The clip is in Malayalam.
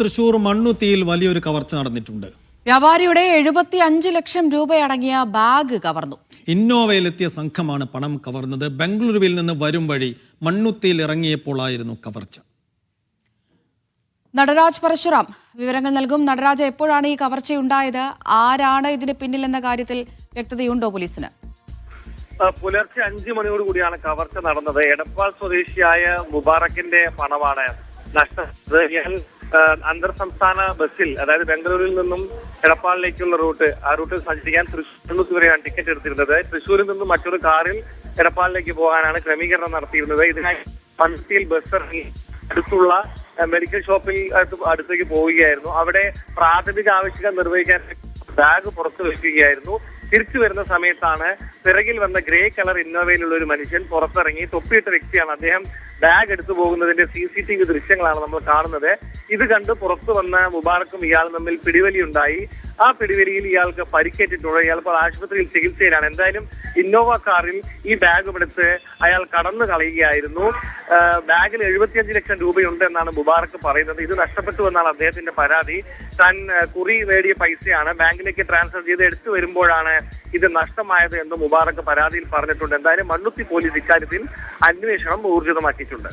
തൃശൂർ മണ്ണുത്തിയിൽ വലിയൊരു കവർച്ച നടന്നിട്ടുണ്ട്. വ്യാപാരിയുടെ എഴുപത്തി അഞ്ച് ലക്ഷം രൂപയടങ്ങിയ ബാഗ് കവർന്നു. ഇന്നോവയിലെത്തിയ സംഘമാണ് പണം കവർന്നത്. ബംഗളൂരുവിൽ നിന്ന് വരും വഴി മണ്ണുത്തിയിൽ ഇറങ്ങിയപ്പോഴായിരുന്നു കവർച്ച. നടരാജ് പരശുറാം വിവരങ്ങൾ നൽകും. നടരാജ് എപ്പോഴാണ് ഈ കവർച്ചയുണ്ടായത്? ആരാണ് ഇതിന് പിന്നിലെന്ന കാര്യത്തിൽ വ്യക്തതയുണ്ടോ പോലീസിന്? പുലർച്ചെ അഞ്ചു മണിയോട് കൂടിയാണ് കവർച്ച നടന്നത്. എടപ്പാൾ സ്വദേശിയായ മുബാറക്കിന്റെ പണമാണ് നഷ്ടപ്പെട്ടത്. അന്തർ സംസ്ഥാന ബസ്സിൽ അതായത് ബംഗളൂരിൽ നിന്നും എടപ്പാളിലേക്കുള്ള റൂട്ട് ആ റൂട്ടിൽ സഞ്ചരിക്കാൻ തൃശ്ശൂർ വരെയാണ് ടിക്കറ്റ് എടുത്തിരുന്നത്. തൃശ്ശൂരിൽ നിന്നും മറ്റൊരു കാറിൽ എടപ്പാളിലേക്ക് പോകാനാണ് ക്രമീകരണം നടത്തിയിരുന്നത്. ഇതിനായി പൺസിയിൽ ബസ് ഇറങ്ങി അടുത്തുള്ള മെഡിക്കൽ ഷോപ്പിൽ അടുത്ത് അടുത്തേക്ക് പോവുകയായിരുന്നു. അവിടെ പ്രാഥമിക ആവശ്യകത നിർവഹിക്കാൻ ബാഗ് പുറത്തു വയ്ക്കുകയായിരുന്നു തിരിച്ചു വരുന്ന സമയത്താണ് പിറകിൽ വന്ന ഗ്രേ കളർ ഇന്നോവയിലുള്ള ഒരു മനുഷ്യൻ പുറത്തിറങ്ങി തൊപ്പിയിട്ട വ്യക്തിയാണ്. അദ്ദേഹം ബാഗ് എടുത്തു പോകുന്നതിന്റെ സി സി ടി വി ദൃശ്യങ്ങളാണ് നമ്മൾ കാണുന്നത്. ഇത് കണ്ട് പുറത്തു വന്ന മുബാറക്കും ഇയാൾ തമ്മിൽ പിടിവലി ഉണ്ടായി ആ പിടിവലിയിൽ ഇയാൾക്ക് പരിക്കേറ്റിട്ടുണ്ട്. ഇയാൾ ഇപ്പോൾ ആശുപത്രിയിൽ ചികിത്സയിലാണ്. എന്തായാലും ഇന്നോവ കാറിൽ ഈ ബാഗ് എടുത്ത് അയാൾ കടന്നു കളയുകയായിരുന്നു. ബാഗിൽ എഴുപത്തിയഞ്ച് ലക്ഷം രൂപയുണ്ട് എന്നാണ് മുബാറക്ക് പറയുന്നത്. ഇത് നഷ്ടപ്പെട്ടു എന്നാണ് അദ്ദേഹത്തിന്റെ പരാതി. താൻ കുറി നേടിയ പൈസയാണ്. ബാങ്കിലേക്ക് ട്രാൻസ്ഫർ ചെയ്ത് എടുത്തു വരുമ്പോഴാണ് ഇത് നഷ്ടമായത് എന്ന് മുബാറക്ക് പരാതിയിൽ പറഞ്ഞിട്ടുണ്ട്. എന്തായാലും മണ്ണുത്തി പോലീസ് ഇക്കാര്യത്തിൽ അന്വേഷണം ഊർജിതമാക്കിയിട്ടുണ്ട്